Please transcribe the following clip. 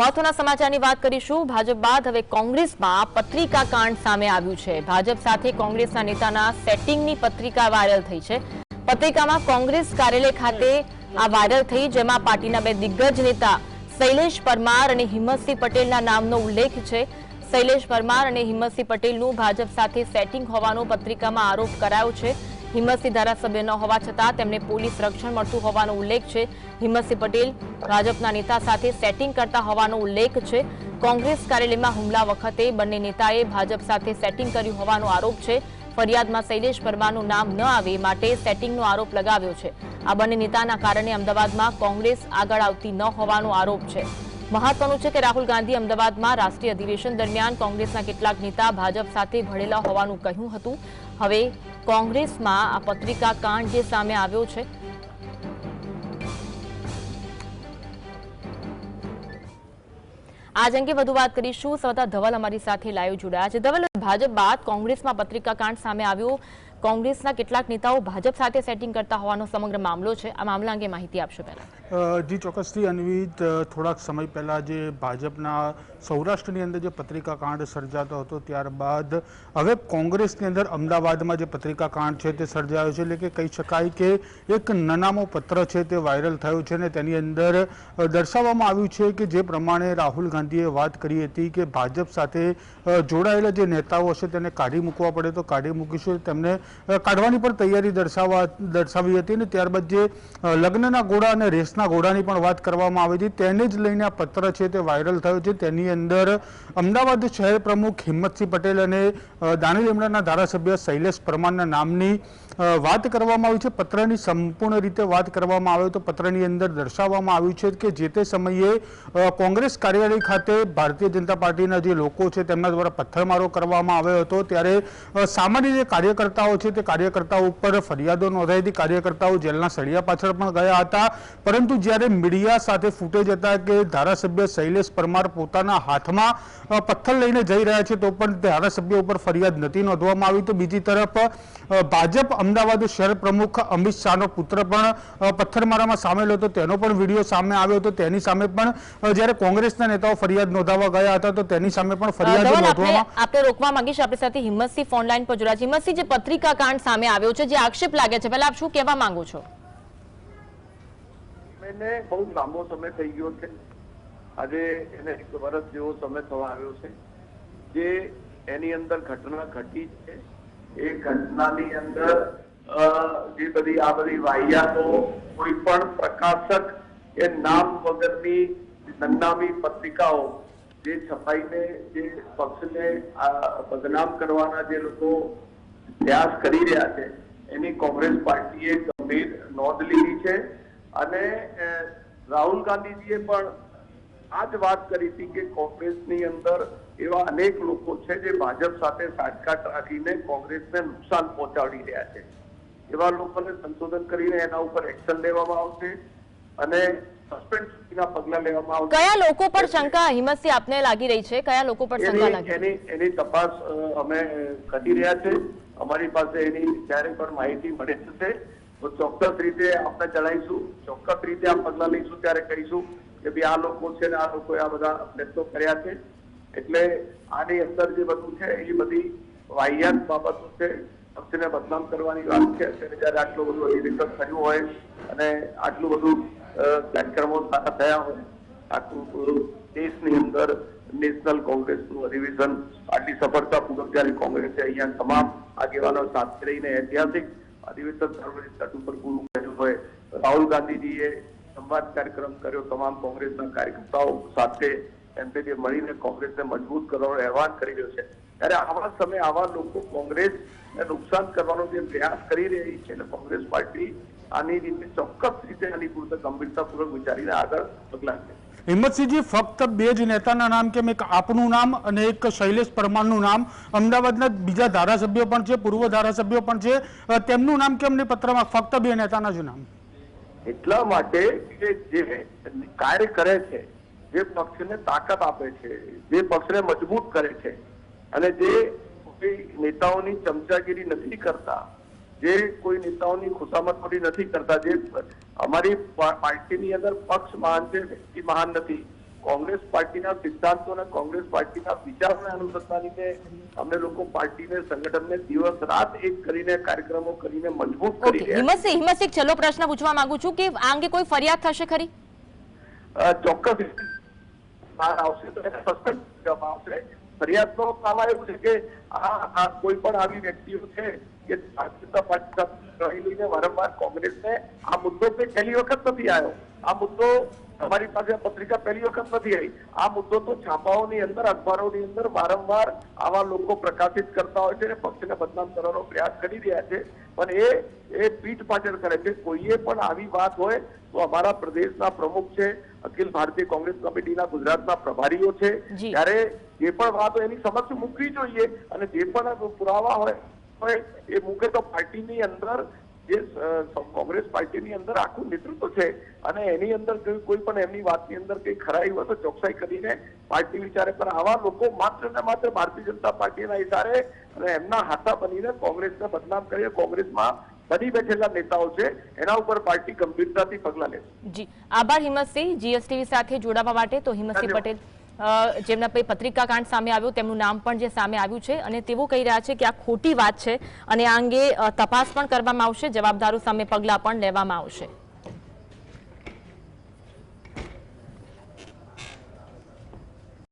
મહત્વના સમાચારની વાત કરીશું. ભાજપ બાદ હવે કોંગ્રેસમાં પત્રિકા કાંડ સામે આવ્યું છે. ભાજપ સાથે કોંગ્રેસના નેતાના સેટિંગની પત્રિકા વાયરલ થઈ છે. પત્રિકામાં કોંગ્રેસ કાર્યાલય ખાતે આ વાયરલ થઈ, જેમાં પાર્ટીના બે દિગ્ગજ નેતા શૈલેષ પરમાર અને હિંમતસિંહ પટેલના નામનો ઉલ્લેખ છે. શૈલેષ પરમાર અને હિંમતસિંહ પટેલનું ભાજપ સાથે સેટિંગ હોવાનો પત્રિકામાં આરોપ કરાયો છે. હિંમતસિંહ ધારાસભ્ય ન હોવા છતાં તેમને પોલીસ રક્ષણ મળતું હોવાનો ઉલ્લેખ છે. હિંમતસિંહ પટેલ ભાજપના નેતા સાથે સેટિંગ કરતા હોવાનો ઉલ્લેખ છે. કોંગ્રેસ કાર્યાલયમાં હુમલા વખતે બંને નેતાએ ભાજપ સાથે સેટિંગ કર્યું હોવાનો આરોપ છે. ફરિયાદમાં શૈલેષ પરમારનું નામ ન આવે માટે સેટિંગનો આરોપ લગાવ્યો છે. આ બંને નેતાના કારણે અમદાવાદમાં કોંગ્રેસ આગળ આવતી ન હોવાનો આરોપ છે. મહત્વનું છે કે રાહુલ ગાંધી અમદાવાદમાં રાષ્ટ્રીય અધિવેશન દરમિયાન કોંગ્રેસના કેટલાક નેતા ભાજપ સાથે ભળેલા હોવાનું કહ્યું હતું. હવે કોંગ્રેસમાં આ પત્રિકા કાંડ જે સામે આવ્યો છે. આજ અંગે વધુ વાત કરીશું. સંવાદદાતા ધવલ અમારી સાથે લાઈવ જોડાયા છે. ધવલ, ભાજપ બાદ કોંગ્રેસમાં પત્રિકા કાંડ સામે આવ્યો. કોંગ્રેસના કેટલાક નેતાઓ ભાજપ સાથે સેટિંગ કરતા હોવાનો સમગ્ર મામલો છે. આ મામલા અંગે માહિતી આપશો પહેલા. જી, ચોક્કસથી અન્વિત થોડાક સમય પહેલાં જે ભાજપના સૌરાષ્ટ્રની અંદર જે પત્રિકા કાંડ સર્જાતો હતો, ત્યારબાદ હવે કોંગ્રેસની અંદર અમદાવાદમાં જે પત્રિકા કાંડ છે તે સર્જાયો છે. એટલે કે કહી શકાય કે એક નનામો પત્ર છે તે વાયરલ થયો છે અને તેની અંદર દર્શાવવામાં આવ્યું છે કે જે પ્રમાણે રાહુલ ગાંધીએ વાત કરી હતી કે ભાજપ સાથે જોડાયેલા જે નેતાઓ હશે તેને કાઢી મૂકવા પડે તો કાઢી મૂકીશું. તેમને કાઢવાની પણ તૈયારી દર્શાવવા, દર્શાવી હતી અને ત્યારબાદ જે લગ્નના ઘોડા અને રેસના ઘોડાની પણ વાત કરવામાં આવી હતી, તેને જ લઈને આ પત્ર છે તે વાયરલ થયો છે. તેની અંદર અમદાવાદ શહેર પ્રમુખ હિંમતસિંહ પટેલ અને દાણી લીમડાના ધારાસભ્ય શૈલેષ પરમારના નામની વાત કરવામાં આવી છે. પત્રની સંપૂર્ણ રીતે વાત કરવામાં આવે તો પત્રની અંદર દર્શાવવામાં આવ્યું છે કે જે તે સમયે કોંગ્રેસ કાર્યાલય ખાતે ભારતીય જનતા પાર્ટીના જે લોકો છે તેમના દ્વારા પથ્થરમારો કરવામાં આવ્યો હતો. ત્યારે સામાન્ય જે કાર્યકર્તાઓ છે તે કાર્યકર્તાઓ ઉપર ફરિયાદો નોંધાઈ હતી. કાર્યકર્તાઓ જેલના સળિયા પાછળ પણ ગયા હતા. પરંતુ જ્યારે મીડિયા સાથે ફૂટેજ હતા કે ધારાસભ્ય શૈલેષ પરમાર પોતાના હાથમાં પથ્થર લઈને જઈ રહ્યા છે તો પણ ધારાસભ્ય ઉપર ફરિયાદ નથી નોંધવામાં આવી. તો બીજી તરફ ભાજપ અમદાવાદ શહેર પ્રમુખ અમિત શાહનો પુત્ર પણ પથ્થરમારામાં સામેલ હતો. તેનો પણ વીડિયો સામે આવ્યો હતો. તેની સામે પણ જ્યારે કોંગ્રેસના નેતાઓ ફરિયાદ નોંધાવવા ગયા હતા તો તેની સામે પણ ફરિયાદ નોંધવામાં આપણે રોકવા માંગીશ. આપણી સાથે હિંમતસિંહ ફોન લાઈન પર જોડાયા હિંમતસિંહ જે પત્રિકા કાંડ સામે આવ્યો છે, જે આક્ષેપ લાગે છે. પહેલા આપ શું કહેવા માંગો છો? એને બહુ લાંબો સમય થઈ ગયો છે. આજે એને એક વર્ષ જેવો સમય થવા આવ્યો છે, જે એની અંદર ઘટના ઘટી છે. એ ઘટનાની અંદર જે બધી, આ બધી વાહિયાતો, કોઈ પણ પ્રકાશક એ નામ વગરની નન્નામી પત્રિકાઓ, જે છપાઈને જે પક્ષને બદનામ કરવાના જે લોકો પ્રયાસ કરી રહ્યા છે. એની કોંગ્રેસ પાર્ટીએ ગંભીર નોંધ લીધી છે અને રાહુલ ગાંધીજીએ પણ આ જ વાત કરી હતી કે કોંગ્રેસની અંદર એવા અનેક લોકો છે જે ભાજપ સાથે સાટકાટ રાખીને કોંગ્રેસને નુકસાન પહોંચાડી રહ્યા છે. એવા લોકોને સંશોધન કરીને એના ઉપર એક્શન લેવામાં આવશે અને સસ્પેન્ડ સુધીના પગલા લેવામાં આવશે. કયા લોકો પર શંકા? હિંમતથી આપને લાગી રહી છે. કયા લોકો પર શંકા લાગી એની એની તપાસ અમે કરી રહ્યા છે. અમારી પાસે એની જ્યારે પણ માહિતી મળે છે તો ચોક્કસ રીતે આપણે જણાવીશું. ચોક્કસ રીતે આ પગલા લઈશું ત્યારે કહીશું કે ભાઈ આ લોકો છે ને આ લોકોએ આ બધા પ્રયત્નો કર્યા છે. એટલે આની અંદર જે બધું છે એ બધી વાહિયાત બાબતો છે પક્ષને બદનામ કરવાની વાત છે. અત્યારે જયારે આટલું બધું અધિવેશન થયું હોય અને આટલું બધું કાર્યક્રમો થયા હોય, આખું દેશની અંદર નેશનલ કોંગ્રેસનું અધિવેશન આટલી સફળતાપૂર્વક જ્યારે કોંગ્રેસે અહીંયા તમામ આગેવાનો સાથે રહીને ઐતિહાસિક અધિવેશન સાર્વજનિક તટ ઉપર પૂરું કર્યું હોય રાહુલ ગાંધીજીએ સંવાદ કાર્યક્રમ કર્યો, તમામ કોંગ્રેસના કાર્યકર્તાઓ સાથે એમને જે મળીને કોંગ્રેસને મજબૂત કરવાનો આહવાન કરી રહ્યો છે. ત્યારે આવા સમયે આવા લોકો કોંગ્રેસને નુકસાન કરવાનો જે પ્રયાસ કરી રહી છે અને કોંગ્રેસ પાર્ટી આની રીતે ચોક્કસ રીતે આની પૂરતા ગંભીરતાપૂર્વક વિચારીને આગળ પગલાં લે હિંમતસિંહજી, ફક્ત બે જ નેતાના નામ કેમ? એક આપનું નામ અને એક શૈલેષ પરમારનું નામ. અમદાવાદના બીજા ધારાસભ્યો પણ છે, પૂર્વ ધારાસભ્યો પણ છે. તેમનું નામ કેમ નહીં પત્રમાં? ફક્ત બે નેતાના જ નામ. એટલા માટે કે જે કાર્ય કરે છે, જે પક્ષને તાકાત આપે છે, જે પક્ષને મજબૂત કરે છે અને જે નેતાઓની ચમચાગીરી નથી કરતા જે કોઈ નેતાઓની ખુશામતખોરી નથી કરતા જે અમારી પાર્ટીની અંદર પક્ષ મહાન છે વ્યક્તિ મહાન નથી. કોંગ્રેસ પાર્ટીના સિદ્ધાંતો અને કોંગ્રેસ પાર્ટીના વિચારોને અનુસંધાનીને અમને લોકો પાર્ટીને સંગઠનને દિવસ રાત એક કરીને કાર્યક્રમો કરીને મજબૂત કરી. હિંમતસિંહ હિંમતસિંહ એક છેલ્લો પ્રશ્ન પૂછવા માંગુ છું કે આ અંગે કોઈ ફરિયાદ થશે ખરી? ચોક્કસ. આવશે તો એને સસ્પેન્ડ કરવામાં આવશે. ફરિયાદનો આમાં એવું છે કે આ કોઈ પણ આવી વ્યક્તિઓ છે કે જનતા પાર્ટી સાથે રહી લઈને વારંવાર કોંગ્રેસને આ મુદ્દો કે પહેલી વખત નથી આવ્યો. આ મુદ્દો અમારી પાસે પત્રિકા પહેલી વખત નથી આવી. આ મુદ્દો તો છાપાઓની અંદર અખબારોની અંદર વારંવાર આવા લોકો પ્રકાશિત કરતા હોય છે અને પક્ષને બદનામ કરવાનો પ્રયાસ કરી રહ્યા છે. પણ એ એ પીઠ પાછળ કરે છે. કોઈએ પણ આવી વાત હોય તો અમારા પ્રદેશના પ્રમુખ છે અખિલ ભારતીય કોંગ્રેસ કમિટીના ગુજરાતના પ્રભારીઓ છે. ત્યારે જે પણ વાત હોય એની સમક્ષ મૂકવી જોઈએ અને જે પણ પુરાવા હોય એ મૂકે તો પાર્ટીની અંદર જે કોંગ્રેસ પાર્ટીની અંદર આખું નેતૃત્વ છે અને એની અંદર કોઈ પણ એમની વાતની અંદર કઈ ખરાઈ હોય તો ચોકસાઈ કરીને પાર્ટી વિચારે પણ આવા લોકો માત્ર ને માત્ર ભારતીય જનતા પાર્ટીના ઇશારે અને એમના હાથા બનીને કોંગ્રેસને બદનામ કરી કોંગ્રેસમાં બની બેઠેલા નેતાઓ છે એના ઉપર પાર્ટી ગંભીરતાથી પગલાં લેશે જી આભાર હિંમતસિંહ જીએસટીવી સાથે જોડાવા માટે તો હિંમતસિંહ પટેલ જેમના પે પત્રિકા કાંડ સામે આવ્યો, તેમનું નામ પણ જે સામે આવ્યું છે અને તેઓ કહી રહ્યા છે કે આ ખોટી વાત છે અને આ અંગે તપાસ પણ કરવામાં આવશે, જવાબદારો સામે પગલાં પણ લેવામાં આવશે.